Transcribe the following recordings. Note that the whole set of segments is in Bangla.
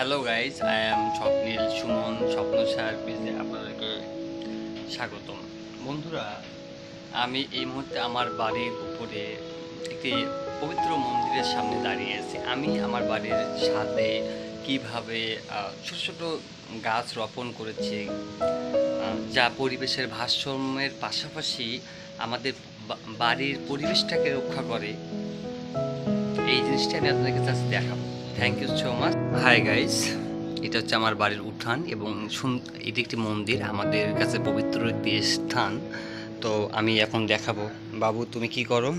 Hello guys I am Swapnil Suman Swapna Saar পেজে আপনাদেরকে স্বাগতম। বন্ধুরা, আমি এই মুহূর্তে আমার বাড়ির উপরে একটি পবিত্র মন্দিরের সামনে দাঁড়িয়ে আছি। আমি আমার বাড়ির সাথে কীভাবে ছোট ছোট গাছ রোপণ করেছি যা পরিবেশের ভারসাম্যের পাশাপাশি আমাদের বাড়ির পরিবেশটাকে রক্ষা করে, এই জিনিসটা আমি আপনাদের কাছে দেখাবো। Thank you so much hi guys এটা হচ্ছে আমার বাড়ির উঠান এবং এটি একটি মন্দির, আমাদের কাছে পবিত্র একটি স্থান। তো আমি এখন দেখাবো। বাবু, তুমি কি করো?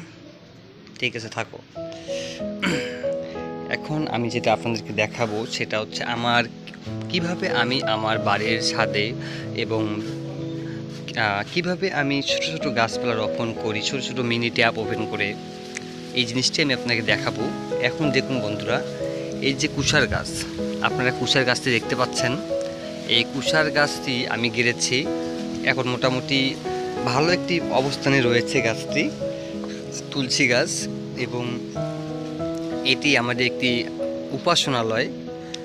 ঠিক আছে, থাকো। এখন আমি যেটা আপনাদেরকে দেখাবো, সেটা হচ্ছে আমার কীভাবে আমি আমার বাড়ির ছাদে এবং কীভাবে আমি ছোট ছোট গাছপালা রোপণ করি, ছোট ছোট মিনি ট্যাপ ওপেন করে। এই জিনিসটি আমি আপনাকে দেখাবো। এখন দেখুন বন্ধুরা এই যে কুষার গাছ, আপনারা কুষার গাছটি দেখতে পাচ্ছেন। এই কুষার গাছটি আমি গেড়েছি। এখন মোটামুটি ভালো একটি অবস্থানে রয়েছে গাছটি, তুলসী গাছ এবং এটি আমাদের একটি উপাসনালয়,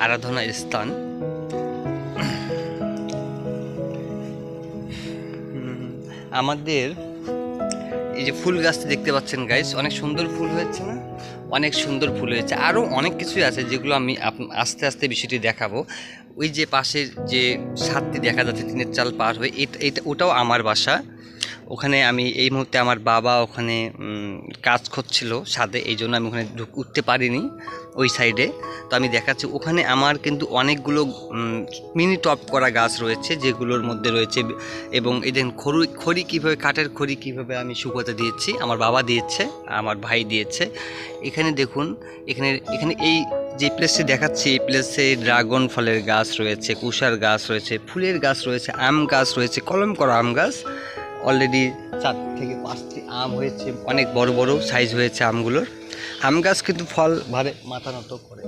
আরাধনা স্থান। আমাদের এই যে ফুল গাছটি দেখতে পাচ্ছেন গাইস অনেক সুন্দর ফুল হয়েছে, না? অনেক সুন্দর ফুল হয়েছে। আরও অনেক কিছুই আছে যেগুলো আমি আস্তে আস্তে বিষয়টি দেখাবো। ওই যে পাশের যে সাতটি দেখা যাচ্ছে, টিনের চাল পার হয়ে এটা, ওটাও আমার বাসা। ওখানে আমি এই মুহূর্তে আমার বাবা ওখানে কাজ করছিল ছাদে এই জন্য আমি ওখানে উঠতে পারিনি ওই সাইডে তো আমি দেখাচ্ছি, ওখানে আমার কিন্তু অনেকগুলো মিনি টপ করা গাছ রয়েছে, যেগুলোর মধ্যে রয়েছে, এবং দেখেন খড়ি খড়ি কীভাবে, কাঠের খড়ি কীভাবে আমি শুকোতে দিয়েছি, আমার বাবা দিয়েছে, আমার ভাই দিয়েছে। এখানে দেখুন, এখানে এখানে এই যে প্লেসে দেখাচ্ছি, এই প্লেসে ড্রাগন ফলের গাছ রয়েছে, কুষার গাছ রয়েছে, ফুলের গাছ রয়েছে, আম গাছ রয়েছে, কলম করা আম গাছ। অলরেডি চার থেকে পাঁচটি আম হয়েছে, অনেক বড় বড় সাইজ হয়েছে আমগুলোর। আম গাছ কিন্তু ফল ভারে মাথা নত করে।